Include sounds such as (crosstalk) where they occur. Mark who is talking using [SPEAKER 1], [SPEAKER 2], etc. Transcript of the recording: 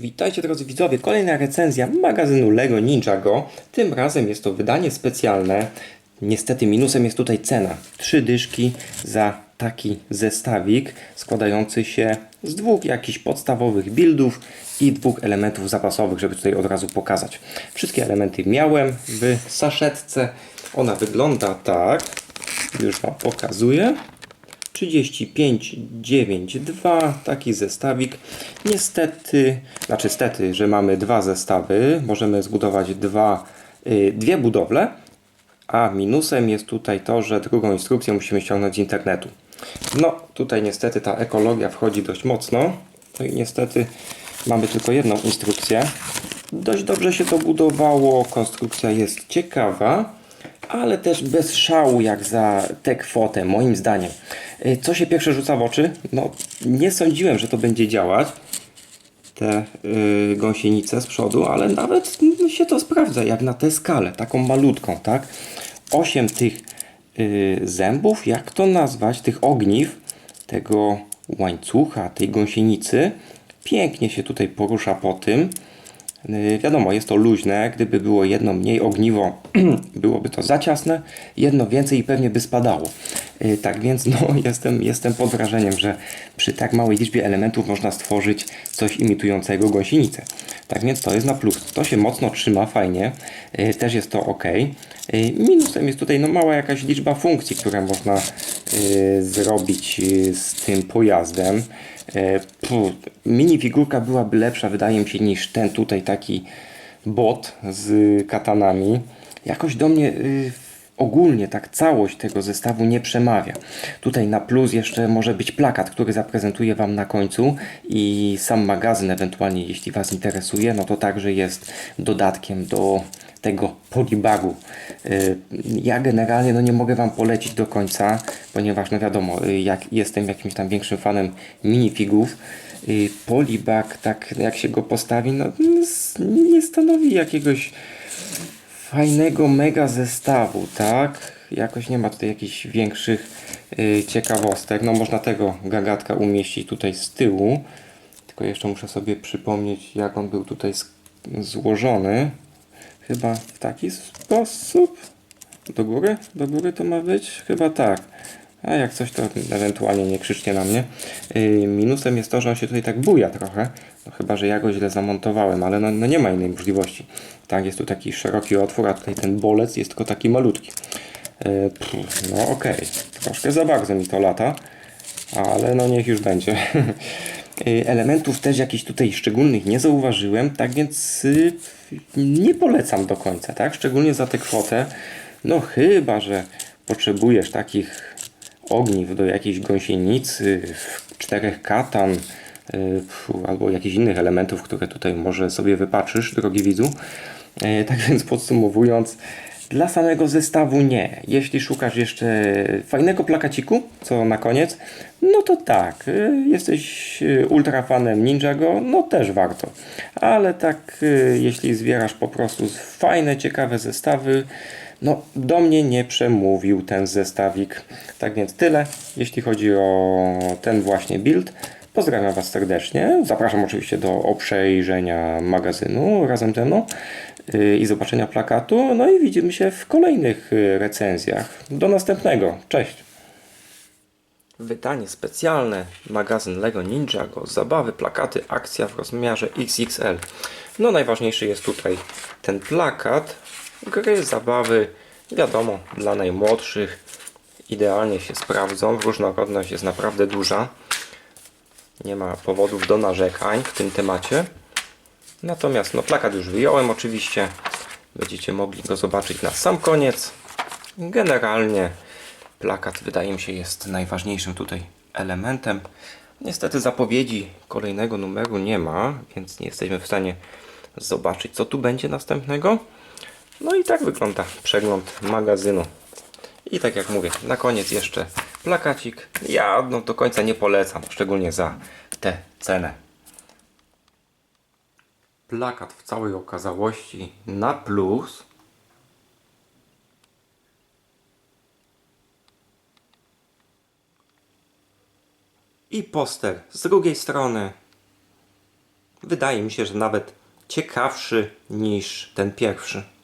[SPEAKER 1] Witajcie drodzy widzowie, kolejna recenzja magazynu LEGO Ninjago. Tym razem jest to wydanie specjalne. Niestety minusem jest tutaj cena. Trzy dyszki za taki zestawik składający się z dwóch jakichś podstawowych buildów i dwóch elementów zapasowych, żeby tutaj od razu pokazać. Wszystkie elementy miałem w saszetce. Ona wygląda tak. Już Wam pokazuję. 35,92 taki zestawik. Niestety, znaczy stety, że mamy dwa zestawy. Możemy zbudować dwa, y, dwie budowle, a minusem jest tutaj to, że drugą instrukcję musimy ściągnąć z internetu. No, tutaj niestety ta ekologia wchodzi dość mocno. No i niestety mamy tylko jedną instrukcję. Dość dobrze się to budowało, konstrukcja jest ciekawa ale też bez szału jak za tę kwotę, moim zdaniem. Y, Co się pierwsze rzuca w oczy? No, nie sądziłem, że to będzie działać. Te yy, gąsienice z przodu, ale nawet się to sprawdza, jak na tę skalę, taką malutką, tak? Osiem tych yy, zębów, jak to nazwać, tych ogniw, tego łańcucha, tej gąsienicy, pięknie się tutaj porusza po tym. Yy, Wiadomo, jest to luźne. Gdyby było jedno mniej ogniwo, (clears throat) byłoby to za ciasne, jedno więcej i pewnie by spadało. Yy, Tak więc no, (laughs) jestem, jestem pod wrażeniem, że przy tak małej liczbie elementów można stworzyć coś imitującego gąsienicę. Tak więc to jest na plus. To się mocno trzyma, fajnie. Yy, Też jest to ok. Minusem jest tutaj no, mała jakaś liczba funkcji, które można zrobić yy, z tym pojazdem. Pu, minifigurka byłaby lepsza, wydaje mi się, niż ten tutaj taki bot z katanami. Jakoś do mnie y, ogólnie tak całość tego zestawu nie przemawia. Tutaj na plus jeszcze może być plakat, który zaprezentuję Wam na końcu i sam magazyn ewentualnie, jeśli Was interesuje, no to także jest dodatkiem do tego polibagu. Y, Ja generalnie no nie mogę Wam polecić do końca, ponieważ no wiadomo, y, jak jestem jakimś tam większym fanem minifigów, y, polibag, tak jak się go postawi, no nie stanowi jakiegoś fajnego mega zestawu, tak? Jakoś nie ma tutaj jakichś większych y, ciekawostek. No można tego gagatka umieścić tutaj z tyłu. Tylko jeszcze muszę sobie przypomnieć, jak on był tutaj złożony. Chyba w taki sposób. Do góry? Do góry to ma być? Chyba tak. A jak coś, to ewentualnie nie krzyczcie na mnie. Yy, minusem jest to, że on się tutaj tak buja trochę. No, chyba, że ja go źle zamontowałem, ale no, no nie ma innej możliwości. Tak, jest tu taki szeroki otwór, a tutaj ten bolec jest tylko taki malutki. Yy, no okej, troszkę za bardzo mi to lata, ale no niech już będzie. (laughs) Yy, Elementów też jakichś tutaj szczególnych nie zauważyłem, tak więc nie polecam do końca, tak? Szczególnie za tę kwotę. No chyba, że potrzebujesz takich ogniw do jakiejś gąsienicy, czterech katan, pfu, albo jakichś innych elementów, które tutaj może sobie wypatrzysz, drogi widzu. Yy, Tak więc podsumowując, dla samego zestawu nie. Jeśli szukasz jeszcze fajnego plakaciku, co na koniec, no to tak. yy, Jesteś yy, ultra fanem Ninjago, no też warto. Ale tak, yy, jeśli zbierasz po prostu fajne, ciekawe zestawy, no, do mnie nie przemówił ten zestawik. Tak więc tyle, jeśli chodzi o ten właśnie build. Pozdrawiam Was serdecznie. Zapraszam oczywiście do obejrzenia magazynu razem ze mną i zobaczenia plakatu. No i widzimy się w kolejnych yy, recenzjach. Do następnego. Cześć. Wydanie specjalne, magazyn LEGO Ninjago, zabawy, plakaty, akcja w rozmiarze XXL. No najważniejszy jest tutaj ten plakat, gry, zabawy, wiadomo, dla najmłodszych, idealnie się sprawdzą, różnorodność jest naprawdę duża, nie ma powodów do narzekań w tym temacie. Natomiast no, plakat już wyjąłem oczywiście, będziecie mogli go zobaczyć na sam koniec. Generalnie plakat wydaje mi się jest najważniejszym tutaj elementem. Niestety zapowiedzi kolejnego numeru nie ma, więc nie jesteśmy w stanie zobaczyć co tu będzie następnego. No i tak wygląda przegląd magazynu. I tak jak mówię, na koniec jeszcze plakacik. Ja no, do końca nie polecam, szczególnie za tę cenę. Plakat w całej okazałości na plus. I poster z drugiej strony. wydaje mi się, że nawet ciekawszy niż ten pierwszy.